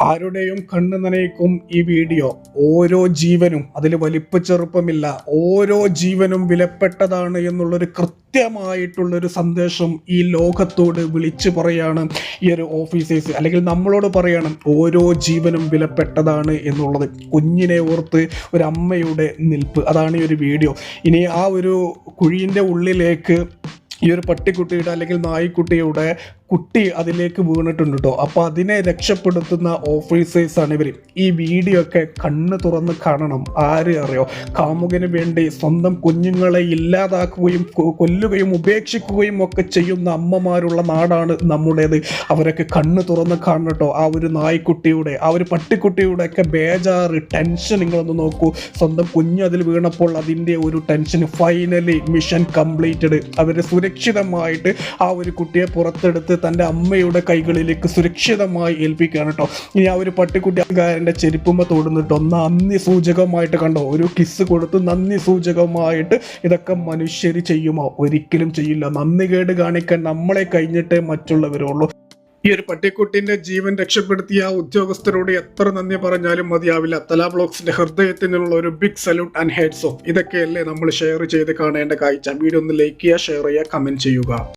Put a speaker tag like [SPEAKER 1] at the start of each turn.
[SPEAKER 1] ആരുടെയും കണ്ണു നനയിക്കും ഈ വീഡിയോ. ഓരോ ജീവനും അതിൽ വലിപ്പ ചെറുപ്പമില്ല. ഓരോ ജീവനും വിലപ്പെട്ടതാണ് എന്നുള്ളൊരു കൃത്യമായിട്ടുള്ളൊരു സന്ദേശം ഈ ലോകത്തോട് വിളിച്ചു പറയാണ് ഈ ഒരു ഓഫീസേഴ്സ്. അല്ലെങ്കിൽ നമ്മളോട് പറയാണ് ഓരോ ജീവനും വിലപ്പെട്ടതാണ് എന്നുള്ളത്. കുഞ്ഞിനെ ഓർത്ത് ഒരു അമ്മയുടെ നിൽപ്പ്. അതാണ് ഈ ഒരു വീഡിയോ. ഇനി ആ ഒരു കുഴിന്റെ ഉള്ളിലേക്ക് ഈ ഒരു പട്ടിക്കുട്ടിയുടെ അല്ലെങ്കിൽ നായ്ക്കുട്ടിയുടെ കുട്ടി അതിലേക്ക് വീണിട്ടുണ്ട് കേട്ടോ അപ്പോൾ അതിനെ രക്ഷപ്പെടുത്തുന്ന ഓഫീസേഴ്സാണ് ഇവർ ഈ വീഡിയോ ഒക്കെ കണ്ണ് തുറന്ന് കാണണം. ആര് അറിയോ? കാമുകന് വേണ്ടി സ്വന്തം കുഞ്ഞുങ്ങളെ ഇല്ലാതാക്കുകയും കൊല്ലുകയും ഉപേക്ഷിക്കുകയും ഒക്കെ ചെയ്യുന്ന അമ്മമാരുള്ള നാടാണ് നമ്മുടേത്. അവരൊക്കെ കണ്ണ് തുറന്ന് കാണണം കേട്ടോ ആ ഒരു നായ്ക്കുട്ടിയുടെ ആ ഒരു പട്ടിക്കുട്ടിയുടെ ഒക്കെ ബേജാറ് ടെൻഷൻ നിങ്ങളൊന്ന് നോക്കൂ. സ്വന്തം കുഞ്ഞ് അതിൽ വീണപ്പോൾ അതിന്റെ ഒരു ടെൻഷൻ ഫൈനലി മിഷൻ കംപ്ലീറ്റഡ് അവർ സുരക്ഷിതമായിട്ട് ആ ഒരു കുട്ടിയെ പുറത്തെടുത്ത് തന്റെ അമ്മയുടെ കൈകളിലേക്ക് സുരക്ഷിതമായി ഏൽപ്പിക്കുകയാണ് കേട്ടോ. ഇനി ആ ഒരു പട്ടിക്കുട്ടിക്കാരന്റെ ചെരുപ്പുമ്മ തൊടുന്നിട്ടോ നന്ദി സൂചകമായിട്ട് കണ്ടോ? ഒരു കിസ് കൊടുത്ത് നന്ദി സൂചകമായിട്ട് ഇതൊക്കെ മനുഷ്യർ ചെയ്യുമോ? ഒരിക്കലും ചെയ്യില്ല. നന്ദി കേട് കാണിക്കാൻ നമ്മളെ കഴിഞ്ഞിട്ടേ മറ്റുള്ളവരുള്ളൂ. ഈ ഒരു പട്ടിക്കുട്ടിന്റെ ജീവൻ രക്ഷപ്പെടുത്തിയ ആ ഉദ്യോഗസ്ഥരോട് എത്ര നന്ദി പറഞ്ഞാലും മതിയാവില്ല. തല ബ്ലോക്സിന്റെ ഹൃദയത്തിനുള്ള ഒരു big salute and hats off ഇതൊക്കെയല്ലേ നമ്മൾ ഷെയർ ചെയ്ത് കാണേണ്ട കാഴ്ച. വീഡിയോ ഒന്ന് ലൈക്ക് ചെയ്യുക ഷെയർ ചെയ്യുക കമന്റ് ചെയ്യുക.